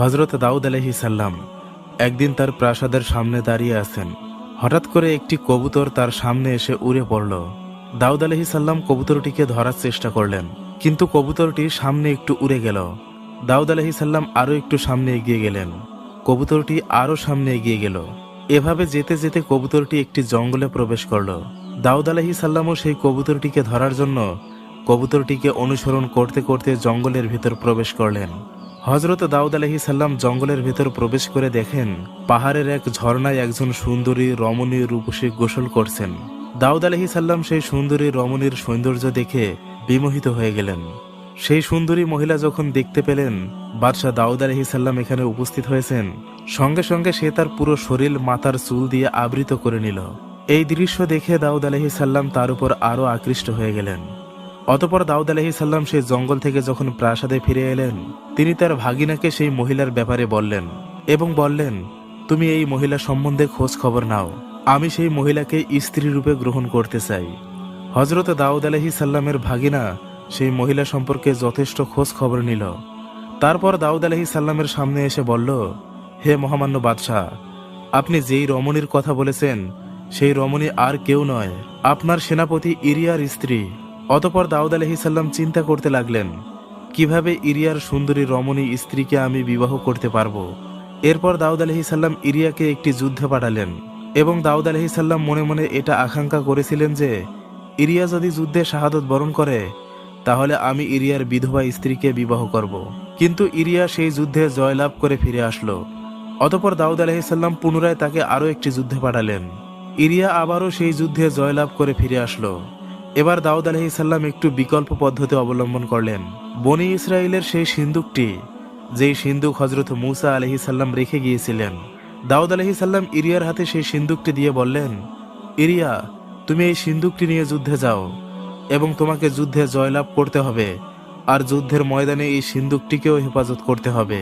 হজরত দাউদ আলহি সাল্লাম একদিন তার প্রাসাদের সামনে দাঁড়িয়ে আছেন। হঠাৎ করে একটি কবুতর তার সামনে এসে উড়ে পড়ল। দাউদ আলহি সাল্লাম কবুতরটিকে ধরার চেষ্টা করলেন, কিন্তু কবুতরটি সামনে একটু উড়ে গেল। দাউদ আলহি সাল্লাম আরও একটু সামনে এগিয়ে গেলেন। কবুতরটি আরও সামনে এগিয়ে গেল। এভাবে যেতে যেতে কবুতরটি একটি জঙ্গলে প্রবেশ করল। দাউদ আলহি সাল্লামও সেই কবুতরটিকে ধরার জন্য কবুতরটিকে অনুসরণ করতে করতে জঙ্গলের ভিতর প্রবেশ করলেন। হজরত দাউদ আলহি সাল্লাম জঙ্গলের ভেতর প্রবেশ করে দেখেন পাহাড়ের এক ঝর্ণায় একজন সুন্দরী রমণী রূপসী গোসল করছেন। দাউদ আলহি সাল্লাম সেই সুন্দরী রমণীর সৌন্দর্য দেখে বিমোহিত হয়ে গেলেন। সেই সুন্দরী মহিলা যখন দেখতে পেলেন, বাদশাহ দাউদ আলহি সাল্লাম এখানে উপস্থিত হয়েছেন। সঙ্গে সঙ্গে সে তার পুরো শরীর মাথার চুল দিয়ে আবৃত করে নিল। এই দৃশ্য দেখে দাউদ আলহি সাল্লাম তার উপর আরও আকৃষ্ট হয়ে গেলেন। অতপর দাউদ আলহি সাল্লাম সেই জঙ্গল থেকে যখন প্রাসাদে ফিরে এলেন, তিনি তার ভাগিনাকে সেই মহিলার ব্যাপারে বললেন এবং বললেন, তুমি এই মহিলা সম্বন্ধে খোঁজ খবর নাও। আমি সেই মহিলাকে স্ত্রী রূপে গ্রহণ করতে চাই। হজরত দাউদ আলহি সাল্লামের ভাগিনা সেই মহিলা সম্পর্কে যথেষ্ট খোঁজ খবর নিল। তারপর দাউদ আলহি সাল্লামের সামনে এসে বলল, হে মহামান্য বাদশাহ, আপনি যেই রমণীর কথা বলেছেন, সেই রমণী আর কেউ নয়। আপনার সেনাপতি ইরিয়ার স্ত্রী। অতপর দাউদ আলহি সাল্লাম চিন্তা করতে লাগলেন, কীভাবে ইরিয়ার সুন্দরী রমণী স্ত্রীকে আমি বিবাহ করতে পারব? এরপর দাউদ আলহি সাল্লাম ইরিয়াকে একটি যুদ্ধে পাঠালেন এবং দাউদ আলহি সাল্লাম মনে মনে এটা আকাঙ্ক্ষা করেছিলেন যে, ইরিয়া যদি যুদ্ধে শাহাদত বরণ করে, তাহলে আমি ইরিয়ার বিধবা স্ত্রীকে বিবাহ করব। কিন্তু ইরিয়া সেই যুদ্ধে জয়লাভ করে ফিরে আসলো। অতপর দাউদ আলহিসাল্লাম পুনরায় তাকে আরও একটি যুদ্ধে পাঠালেন। ইরিয়া আবারও সেই যুদ্ধে জয়লাভ করে ফিরে আসলো। এবার দাউদ আলহিসাল্লাম একটু বিকল্প পদ্ধতি অবলম্বন করলেন। বনি ইসরায়েলের সেই সিন্দুকটি যেই সিন্দুক হজরত মুসা আলহিসাল্লাম রেখে গিয়েছিলেন। দাউদ আলহিসাল্লাম ইরিয়ার হাতে সেই সিন্দুকটি দিয়ে বললেন, ইরিয়া, তুমি এই সিন্দুকটি নিয়ে যুদ্ধে যাও এবং তোমাকে যুদ্ধে জয়লাভ করতে হবে, আর যুদ্ধের ময়দানে এই সিন্দুকটিকেও হেফাজত করতে হবে।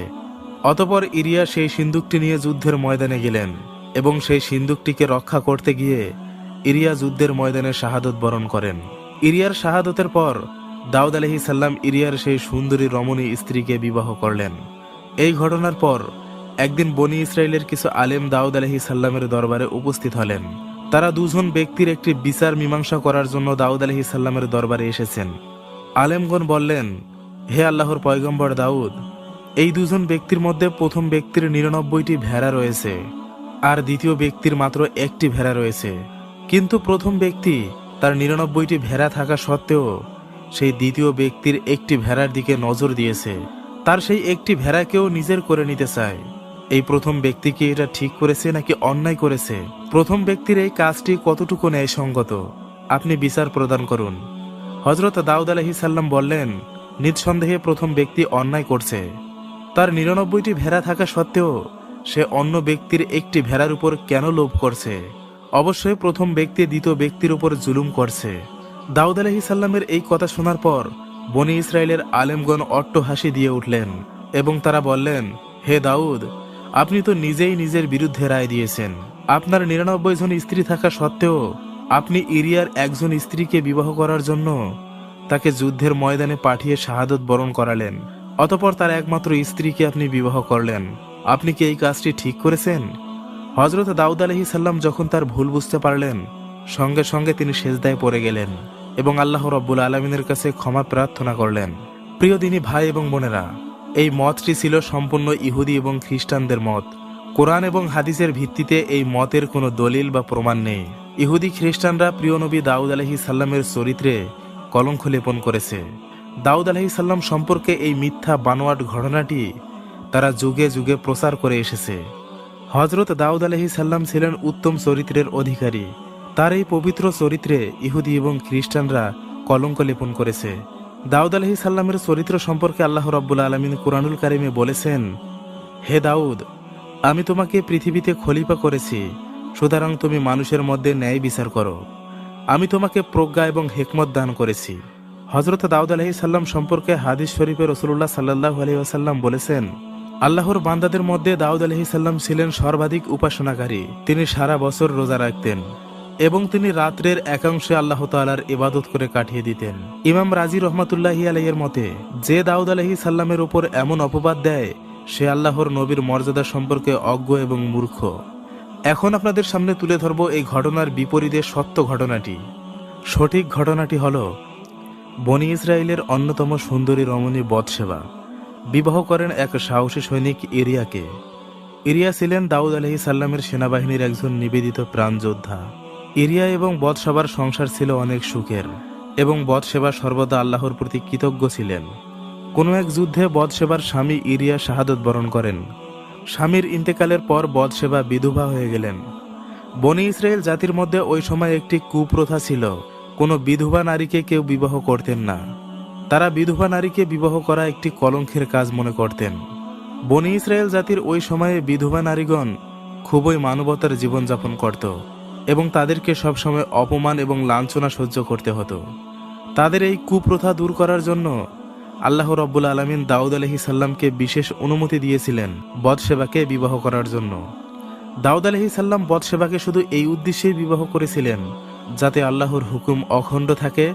অতপর ইরিয়া সেই সিন্দুকটি নিয়ে যুদ্ধের ময়দানে গেলেন এবং সেই সিন্দুকটিকে রক্ষা করতে গিয়ে ইরিয়া যুদ্ধের ময়দানে শাহাদত বরণ করেন। ইরিয়ার শাহাদতের পর দাউদ আলহি সাল্লাম ইরিয়ার সেই সুন্দরী রমণী স্ত্রীকে বিবাহ করলেন। এই ঘটনার পর একদিন বনি ইসরায়েলের কিছু আলেম দাউদ আলহি সাল্লামের দরবারে উপস্থিত হলেন। তারা দুজন ব্যক্তির একটি বিচার মীমাংসা করার জন্য দাউদ আলহি সাল্লামের দরবারে এসেছেন। আলেমগণ বললেন, হে আল্লাহর পয়গম্বর দাউদ, এই দুজন ব্যক্তির মধ্যে প্রথম ব্যক্তির নিরানব্বইটি ভেড়া রয়েছে, আর দ্বিতীয় ব্যক্তির মাত্র একটি ভেড়া রয়েছে। কিন্তু প্রথম ব্যক্তি তার নিরানব্বইটি ভেড়া থাকা সত্ত্বেও সেই দ্বিতীয় ব্যক্তির একটি ভেড়ার দিকে নজর দিয়েছে। তার সেই একটি ভেড়াকেও নিজের করে নিতে চায়। এই প্রথম ব্যক্তি কি এটা ঠিক করেছে নাকি অন্যায় করেছে? প্রথম ব্যক্তির এই কাজটি কতটুকু ন্যায়সঙ্গত? আপনি বিচার প্রদান করুন। হজরত দাউদ আলহি সাল্লাম বললেন, নিঃসন্দেহে প্রথম ব্যক্তি অন্যায় করছে। তার নিরানব্বইটি ভেড়া থাকা সত্ত্বেও সে অন্য ব্যক্তির একটি ভেড়ার উপর কেন লোভ করছে? অবশ্যই প্রথম ব্যক্তি দ্বিতীয় ব্যক্তির উপর জুলুম করছে। দাউদ আলহি সাল্লামের এই কথা শোনার পর বনি ইসরায়েলের আলেমগণ অট্ট হাসি দিয়ে উঠলেন এবং তারা বললেন, হে দাউদ, আপনি তো নিজেই নিজের বিরুদ্ধে রায় দিয়েছেন। আপনার নিরানব্বই জন স্ত্রী থাকা সত্ত্বেও আপনি ইরিয়ার একজন স্ত্রীকে বিবাহ করার জন্য তাকে যুদ্ধের ময়দানে পাঠিয়ে শাহাদত বরণ করালেন। অতপর তার একমাত্র স্ত্রীকে আপনি বিবাহ করলেন। আপনি কি এই কাজটি ঠিক করেছেন? হজরত দাউদ আলহি সাল্লাম যখন তার ভুল বুঝতে পারলেন, সঙ্গে সঙ্গে তিনি সেজদায় পড়ে গেলেন এবং আল্লাহ রব্বুল আলমিনের কাছে ক্ষমা প্রার্থনা করলেন। প্রিয় দিনী ভাই এবং বোনেরা, এই মতটি ছিল সম্পূর্ণ ইহুদি এবং খ্রিস্টানদের মত। কোরআন এবং হাদিসের ভিত্তিতে এই মতের কোনো দলিল বা প্রমাণ নেই। ইহুদি খ্রিস্টানরা প্রিয় নবী দাউদ আলহি সাল্লামের চরিত্রে কলঙ্ক লেপন করেছে। দাউদ আলহি সাল্লাম সম্পর্কে এই মিথ্যা বানোয়াট ঘটনাটি তারা যুগে যুগে প্রচার করে এসেছে। হজরত দাউদ আলহি সাল্লাম ছিলেন উত্তম চরিত্রের অধিকারী। তার এই পবিত্র চরিত্রে ইহুদি এবং খ্রিস্টানরা কলঙ্ক লেপন করেছে। দাউদ আলহি সাল্লামের চরিত্র সম্পর্কে আল্লাহ রব্বুল আলমিন কুরআনুল কারিমে বলেছেন, হে দাউদ, আমি তোমাকে পৃথিবীতে খলিফা করেছি, সুতরাং তুমি মানুষের মধ্যে ন্যায় বিচার করো। আমি তোমাকে প্রজ্ঞা এবং হেকমত দান করেছি। হজরত দাউদ আলহি সাল্লাম সম্পর্কে হাদিস শরীফে রসুল্লাহ সাল্লাহ আলহি আসাল্লাম বলেছেন আল্লাহর বান্দাদের মধ্যে দাউদ আলহি সাল্লাম ছিলেন সর্বাধিক উপাসনাকারী। তিনি সারা বছর রোজা রাখতেন এবং তিনি রাত্রের একাংশে আল্লাহ তালার ইবাদত করে কাটিয়ে দিতেন। ইমাম রাজি রহমাতুল্লাহি আলাইয়ের মতে, যে দাউদ আলহি সাল্লামের উপর এমন অপবাদ দেয়, সে আল্লাহর নবীর মর্যাদা সম্পর্কে অজ্ঞ এবং মূর্খ। এখন আপনাদের সামনে তুলে ধরব এই ঘটনার বিপরীতে সত্য ঘটনাটি। সঠিক ঘটনাটি হল, বনি ইসরায়েলের অন্যতম সুন্দরী রমণী বদসেবা বিবাহ করেন এক সাহসী সৈনিক ইরিয়াকে। ইরিয়া ছিলেন দাউদ আলহি সাল্লামের সেনাবাহিনীর একজন নিবেদিত প্রাণযোদ্ধা। ইরিয়া এবং বদসেবার সংসার ছিল অনেক সুখের এবং বদসেবা সর্বদা আল্লাহর প্রতি কৃতজ্ঞ ছিলেন। কোনো এক যুদ্ধে বদসেবার স্বামী ইরিয়া শাহাদত বরণ করেন। স্বামীর ইন্তেকালের পর বদসেবা বিধবা হয়ে গেলেন। বনি ইসরায়েল জাতির মধ্যে ওই সময় একটি কুপ্রথা ছিল, কোনো বিধবা নারীকে কেউ বিবাহ করতেন না। তারা বিধবা নারীকে বিবাহ করা একটি কলঙ্কের কাজ মনে করতেন। বনি ইসরায়েল জাতির ওই সময়ে বিধবা নারীগণ খুবই মানবতার জীবনযাপন করত এবং তাদেরকে সবসময় অপমান এবং লাঞ্ছনা সহ্য করতে হতো। তাদের এই কুপ্রথা দূর করার জন্য আল্লাহ রব্বুল আলমিন দাউদ আলহি সাল্লামকে বিশেষ অনুমতি দিয়েছিলেন বদসেবাকে বিবাহ করার জন্য। দাউদ আলহি সাল্লাম বদসেবাকে শুধু এই উদ্দেশ্যেই বিবাহ করেছিলেন যাতে আল্লাহর হুকুম অখণ্ড থাকে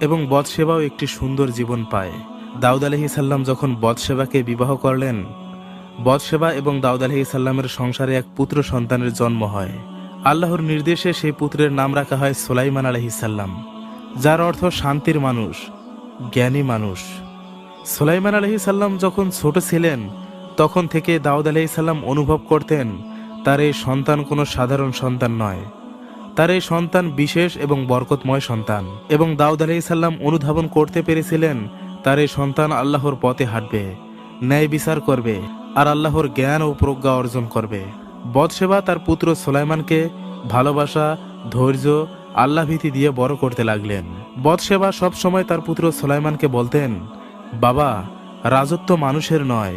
এবং বদসেবাও একটি সুন্দর জীবন পায়। দাউদ আলহি সাল্লাম যখন বদসেবাকে বিবাহ করলেন বদসেবা এবং দাউদ আলহি সাল্লামের সংসারে এক পুত্র সন্তানের জন্ম হয়। আল্লাহর নির্দেশে সেই পুত্রের নাম রাখা হয় সোলাইমান আলহিসাল্লাম যার অর্থ শান্তির মানুষ, জ্ঞানী মানুষ। সোলাইমান আলহি সাল্লাম যখন ছোট ছিলেন, তখন থেকে দাউদ আলহি সাল্লাম অনুভব করতেন, তার এই সন্তান কোনো সাধারণ সন্তান নয়। তার এই সন্তান বিশেষ এবং বরকতময় সন্তান। এবং দাউদ আলহি সাল্লাম অনুধাবন করতে পেরেছিলেন, তার এই সন্তান আল্লাহর পথে হাঁটবে, ন্যায় বিচার করবে, আর আল্লাহর জ্ঞান ও প্রজ্ঞা অর্জন করবে। বদসেবা তার পুত্র সোলাইমানকে ভালোবাসা, ধৈর্য আল্লাহ ভীতি দিয়ে বড় করতে লাগলেন। বদসেবা সবসময় তার পুত্র সোলাইমানকে বলতেন, বাবা, রাজত্ব মানুষের নয়,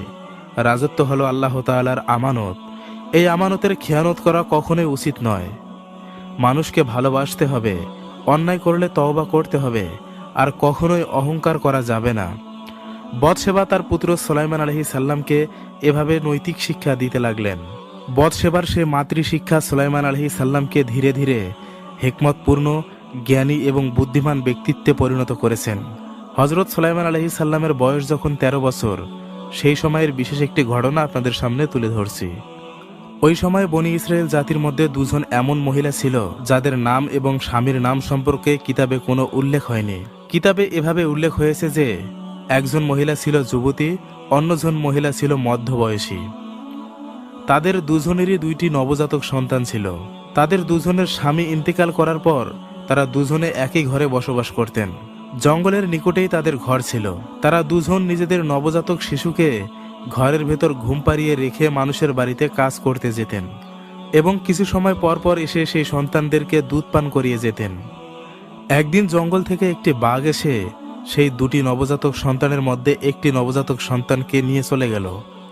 রাজত্ব হলো আল্লাহ তাআলার আমানত। এই আমানতের খেয়ানত করা কখনোই উচিত নয়। মানুষকে ভালোবাসতে হবে, অন্যায় করলে তওবা করতে হবে, আর কখনোই অহংকার করা যাবে না। বদসেবা তার পুত্র সোলাইমান আলহি সাল্লামকে এভাবে নৈতিক শিক্ষা দিতে লাগলেন। বদসেবার সে মাতৃশিক্ষা সোলাইমান আলহি সাল্লামকে ধীরে ধীরে হেকমতপূর্ণ, জ্ঞানী এবং বুদ্ধিমান ব্যক্তিত্বে পরিণত করেছেন। হজরত সোলাইমান আলহি সাল্লামের বয়স যখন ১৩ বছর, সেই সময়ের বিশেষ একটি ঘটনা আপনাদের সামনে তুলে ধরছি। ওই সময় বনি ইসরায়েল জাতির মধ্যে দুজন এমন মহিলা ছিল, যাদের নাম এবং স্বামীর নাম সম্পর্কে কিতাবে কোনো উল্লেখ হয়নি। কিতাবে এভাবে উল্লেখ হয়েছে যে, একজন মহিলা ছিল যুবতী, অন্যজন মহিলা ছিল মধ্যবয়সী। তাদের দুজনেরই দুইটি নবজাতক সন্তান ছিল। তাদের দুজনের স্বামী ইন্তেকাল করার পর তারা দুজনে একই ঘরে বসবাস করতেন। জঙ্গলের নিকটেই তাদের ঘর ছিল। তারা দুজন নিজেদের নবজাতক শিশুকে ঘরের ভেতর ঘুম পাড়িয়ে রেখে মানুষের বাড়িতে কাজ করতে যেতেন এবং কিছু সময় পর পর এসে সেই সন্তানদেরকে দুধ পান করিয়ে যেতেন। একদিন জঙ্গল থেকে একটি বাঘ এসে সেই দুটি নবজাতক সন্তানের মধ্যে একটি নবজাতক সন্তানকে নিয়ে চলে গেল।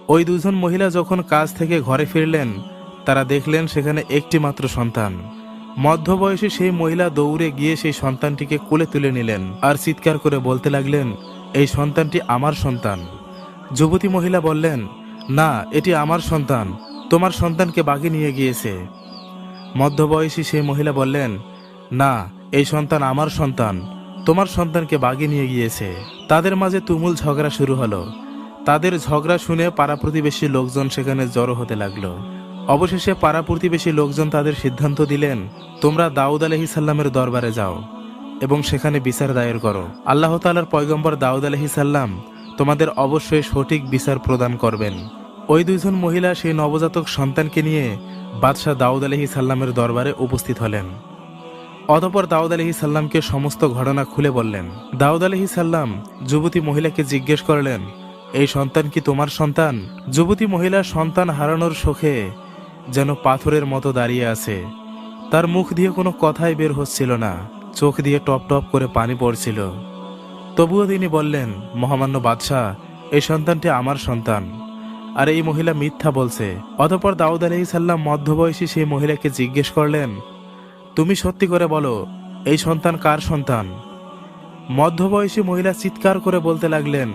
ওই দুজন মহিলা যখন কাজ থেকে ঘরে ফিরলেন, তারা দেখলেন সেখানে একটি মাত্র সন্তান। মধ্যবয়সী সেই মহিলা দৌড়ে গিয়ে সেই সন্তানটিকে কোলে তুলে নিলেন আর চিৎকার করে বলতে লাগলেন, এই সন্তানটি আমার সন্তান। যুবতী মহিলা বললেন, না, এটি আমার সন্তান। তোমার সন্তানকে বাগে নিয়ে গিয়েছে। মধ্যবয়সী সেই মহিলা বললেন, না, এই সন্তান আমার সন্তান। তোমার সন্তানকে বাগে নিয়ে গিয়েছে। তাদের মাঝে তুমুল ঝগড়া শুরু হলো। তাদের ঝগড়া শুনে পাড়া প্রতিবেশী লোকজন সেখানে জড়ো হতে লাগল। অবশেষে পাড়া প্রতিবেশী লোকজন তাদের সিদ্ধান্ত দিলেন, তোমরা দাউদ আলহি সাল্লামের দরবারে যাও এবং সেখানে বিচার দায়ের করো। আল্লাহ তালার পয়গম্বর দাউদ আলহি সাল্লাম তোমাদের অবশ্যই সঠিক বিচার প্রদান করবেন। ওই দুইজন মহিলা সেই নবজাতক সন্তানকে নিয়ে বাদশাহ দাউদ আলহি সাল্লামের দরবারে উপস্থিত হলেন। অতপর দাউদ আলহি সাল্লামকে সমস্ত ঘটনা খুলে বললেন, দাউদ আলহি সাল্লাম যুবতী মহিলাকে জিজ্ঞেস করলেন, এই সন্তান কি তোমার সন্তান? যুবতী মহিলা সন্তান হারানোর শোকে যেন পাথরের মতো দাঁড়িয়ে আছে। তার মুখ দিয়ে কোনো কথাই বের হচ্ছিল না, চোখ দিয়ে টপ টপ করে পানি পড়ছিল। তবুও তিনি বললেন, মহামান্য বাদশাহ, এই সন্তানটি আমার সন্তান। আর এই মহিলা মিথ্যা বলছে। অতপর দাউদ আলহি সাল্লাম মধ্যবয়সী সেই মহিলাকে জিজ্ঞেস করলেন, তুমি সত্যি করে বলো, এই সন্তান কার সন্তান? মধ্যবয়সী মহিলা চিৎকার করে বলতে লাগলেন,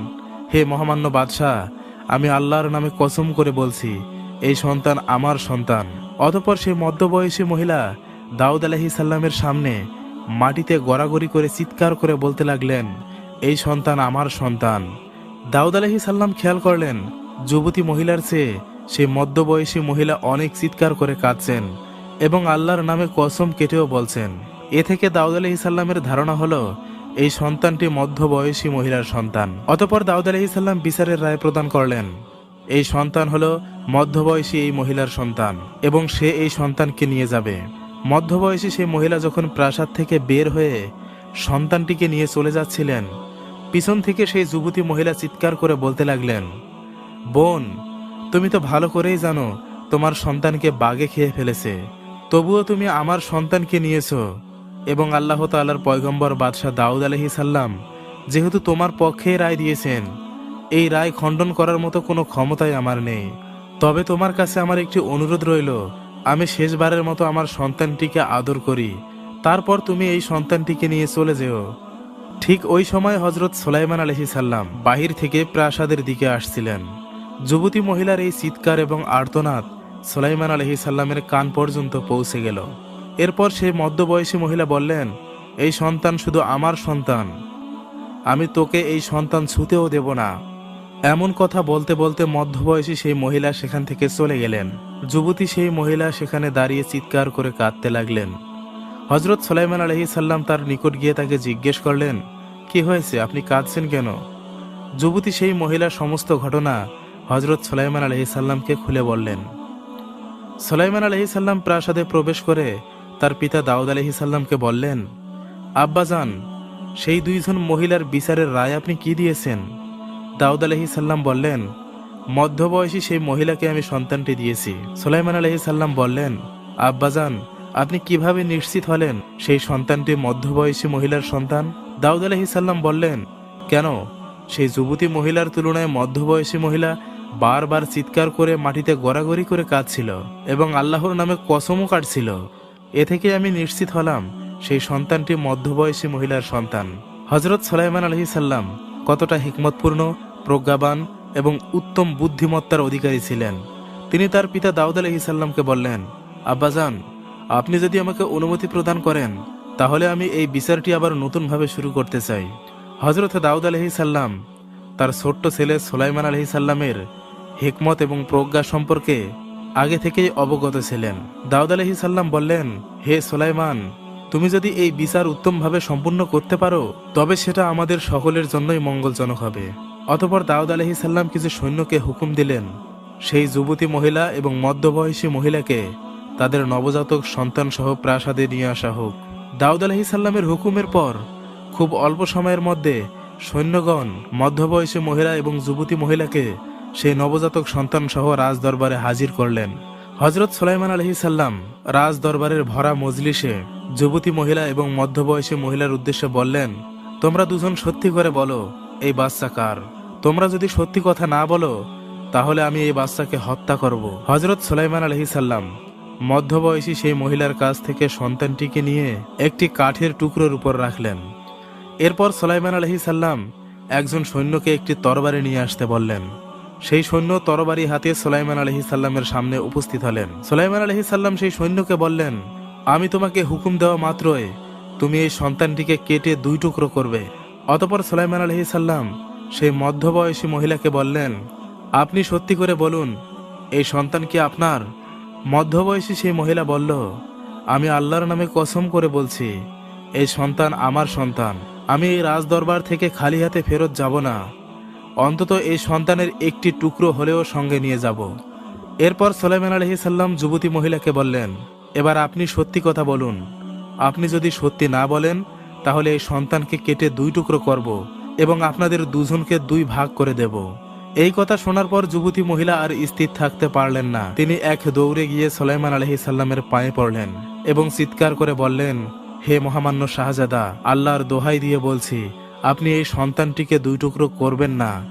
হে মহামান্য বাদশাহ, আমি আল্লাহর নামে কসম করে বলছি, এই সন্তান আমার সন্তান। অতপর সেই মধ্যবয়সী মহিলা দাউদ আলহি সাল্লামের সামনে মাটিতে গড়াগড়ি করে চিৎকার করে বলতে লাগলেন এই সন্তান আমার সন্তান। দাউদ আলহি সাল্লাম খেয়াল করলেন, যুবতী মহিলার চেয়ে সেই মধ্যবয়সী মহিলা অনেক চিৎকার করে কাঁদছেন এবং আল্লাহর নামে কসম কেটেও বলছেন। এ থেকে দাউদ আলহ ইসাল্লামের ধারণা হলো, এই সন্তানটি মধ্যবয়সী মহিলার সন্তান। অতপর দাউদ আলহ ইসাল্লাম বিচারের রায় প্রদান করলেন, এই সন্তান হলো মধ্যবয়সী এই মহিলার সন্তান এবং সে এই সন্তানকে নিয়ে যাবে। মধ্যবয়সী সেই মহিলা যখন প্রাসাদ থেকে বের হয়ে সন্তানটিকে নিয়ে চলে যাচ্ছিলেন পিছন থেকে সেই যুবতী মহিলা চিৎকার করে বলতে লাগলেন, বোন, তুমি তো ভালো করেই জানো তোমার সন্তানকে বাগে খেয়ে ফেলেছে। তবুও তুমি আমার সন্তানকে নিয়েছো এবং আল্লাহ তাল্লার পয়গম্বর বাদশাহ দাউদ আলহি সাল্লাম যেহেতু তোমার পক্ষেই রায় দিয়েছেন, এই রায় খণ্ডন করার মতো কোনো ক্ষমতাই আমার নেই। তবে তোমার কাছে আমার একটি অনুরোধ রইল, আমি শেষবারের মতো আমার সন্তানটিকে আদর করি। তারপর তুমি এই সন্তানটিকে নিয়ে চলে যেও। ঠিক ওই সময় হজরত সোলাইমান আলহি সাল্লাম বাহির থেকে প্রাসাদের দিকে আসছিলেন। যুবতী মহিলার এই চিৎকার এবং আর্তনাদ সোলাইমান আলহি সাল্লামের কান পর্যন্ত পৌঁছে গেল। এরপর সেই মধ্যবয়সী মহিলা বললেন, এই সন্তান শুধু আমার সন্তান। আমি তোকে এই সন্তান ছুতেও দেব না। এমন কথা বলতে বলতে মধ্যবয়সী সেই মহিলা সেখান থেকে চলে গেলেন। যুবতী সেই মহিলা সেখানে দাঁড়িয়ে চিৎকার করে কাঁদতে লাগলেন। হজরত সোলাইমান আলহি সাল্লাম তার নিকট গিয়ে তাকে জিজ্ঞেস করলেন, কি হয়েছে? আপনি কাঁদছেন কেন? যুবতী সেই মহিলার সমস্ত ঘটনা হজরত সোলাইমান আলহি সাল্লামকে খুলে বললেন। সোলাইমান আলহি সাল্লাম প্রাসাদে প্রবেশ করে তার পিতা দাউদ আলহি সাল্লামকে বললেন আব্বাজান সেই দুইজন মহিলার বিচারের রায় আপনি কি দিয়েছেন? দাউদ আলহি সাল্লাম বললেন, মধ্যবয়সী সেই মহিলাকে আমি সন্তানটি দিয়েছি। সোলাইমান আলহি সাল্লাম বললেন আব্বাজান আপনি কীভাবে নিশ্চিত হলেন সেই সন্তানটি মধ্যবয়সী মহিলার সন্তান? দাউদ আলহি সাল্লাম বললেন, কেন? সেই যুবতী মহিলার তুলনায় মধ্যবয়সী মহিলা বারবার চিৎকার করে মাটিতে গড়াগড়ি করে কাঁদছিল এবং আল্লাহর নামে কসমও কাটছিল। এ থেকে আমি নিশ্চিত হলাম সেই সন্তানটি মধ্যবয়সী মহিলার সন্তান। হজরত সোলাইমান আলহি সাল্লাম কতটা হিকমতপূর্ণ, প্রজ্ঞাবান এবং উত্তম বুদ্ধিমত্তার অধিকারী ছিলেন। তিনি তার পিতা দাউদ আলহি সাল্লামকে বললেন, আব্বাজান আপনি যদি আমাকে অনুমতি প্রদান করেন, তাহলে আমি এই বিচারটি আবার নতুনভাবে শুরু করতে চাই। হজরত দাউদ আলহি সাল্লাম তার ছোট্ট ছেলে সোলাইমান আলহি সাল্লামের হিকমত এবং প্রজ্ঞা সম্পর্কে আগে থেকেই অবগত ছিলেন। দাউদ আলহি সাল্লাম বললেন, হে সোলাইমান, তুমি যদি এই বিচার উত্তমভাবে সম্পূর্ণ করতে পারো, তবে সেটা আমাদের সকলের জন্যই মঙ্গলজনক হবে। অতপর দাউদ আলহি সাল্লাম কিছু সৈন্যকে হুকুম দিলেন, সেই যুবতী মহিলা এবং মধ্যবয়সী মহিলাকে তাদের নবজাতক সন্তান সহ প্রাসাদে নিয়ে আসা হোক। দাউদ আলহি সাল্লামের হুকুমের পর, খুব অল্প সময়ের মধ্যে সৈন্যগণ, মধ্যবয়সী মহিলা এবং যুবতী মহিলাকে সেই নবজাতক সন্তান সহ রাজ দরবারে হাজির করলেন। হজরত সোলাইমান আলহি সাল্লাম রাজ দরবারের ভরা মজলিসে যুবতী মহিলা এবং মধ্যবয়সী মহিলার উদ্দেশ্যে বললেন, তোমরা দুজন সত্যি করে বলো, এই বাচ্চা কার? তোমরা যদি সত্যি কথা না বলো, তাহলে আমি এই বাচ্চাকে হত্যা করব। হজরত সোলাইমান আলহি সাল্লাম মধ্যবয়সী সেই মহিলার কাছ থেকে সন্তানটিকে নিয়ে একটি কাঠের টুকরোর উপর রাখলেন। এরপর সোলাইমান আলহি সাল্লাম একজন সৈন্যকে একটি তরবারি নিয়ে আসতে বললেন। সেই সৈন্য তরবারি হাতে সোলাইমান আলহি সাল্লামের সামনে উপস্থিত হলেন। সোলাইমান আলহি সাল্লাম সেই সৈন্যকে বললেন, আমি তোমাকে হুকুম দেওয়া মাত্রই তুমি এই সন্তানটিকে কেটে দুই টুকরো করবে। অতপর সোলাইমান আলহি সাল্লাম সেই মধ্যবয়সী মহিলাকে বললেন, আপনি সত্যি করে বলুন, এই সন্তান কি আপনার? মধ্যবয়সী সেই মহিলা বলল, আমি আল্লাহর নামে কসম করে বলছি, এই সন্তান আমার সন্তান। আমি এই রাজদরবার থেকে খালি হাতে ফেরত যাব না। অন্তত এই সন্তানের একটি টুকরো হলেও সঙ্গে নিয়ে যাব। এরপর সোলাইমান আলহি সাল্লাম যুবতী মহিলাকে বললেন, এবার আপনি সত্যি কথা বলুন। আপনি যদি সত্যি না বলেন, তাহলে এই সন্তানকে কেটে দুই টুকরো করব এবং আপনাদের দুজনকে দুই ভাগ করে দেব। এই কথা শোনার পর যুবতী মহিলা আর স্থির থাকতে পারলেন না। তিনি এক দৌড়ে গিয়ে সোলাইমান আলহি সাল্লামের পায়ে পড়লেন এবং চিৎকার করে বললেন, হে মহামান্য শাহজাদা, আল্লাহর দোহাই দিয়ে বলছি, আপনি এই সন্তানটিকে দুই টুকরো করবেন না।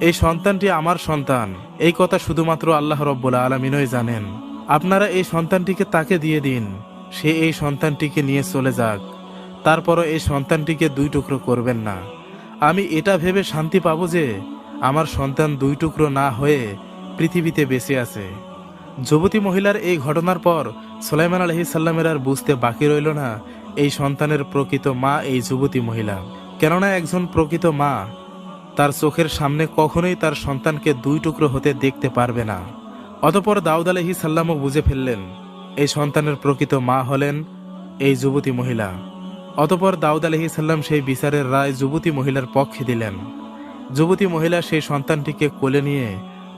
এই সন্তানটি আমার সন্তান। এই কথা শুধুমাত্র আল্লাহ রব্বুল আলমিনই জানেন। আপনারা এই সন্তানটিকে তাকে দিয়ে দিন। সে এই সন্তানটিকে নিয়ে চলে যাক। তারপরও এই সন্তানটিকে দুই টুকরো করবেন না। আমি এটা ভেবে শান্তি পাবো যে আমার সন্তান দুই টুকরো না হয়ে পৃথিবীতে বেঁচে আছে। যুবতী মহিলার এই ঘটনার পর সোলাইমান আলহি সাল্লামের আর বুঝতে বাকি রইল না এই সন্তানের প্রকৃত মা এই যুবতী মহিলা। কেননা একজন প্রকৃত মা তার চোখের সামনে কখনোই তার সন্তানকে দুই টুকরো হতে দেখতে পারবে না। অতপর দাউদ আলহি সাল্লামও বুঝে ফেললেন, এই সন্তানের প্রকৃত মা হলেন এই যুবতী মহিলা। অতপর দাউদ আলহি সাল্লাম সেই বিচারের রায় যুবতী মহিলার পক্ষে দিলেন। যুবতী মহিলা সেই সন্তানটিকে কোলে নিয়ে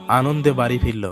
আনন্দে বাড়ি ফিরল।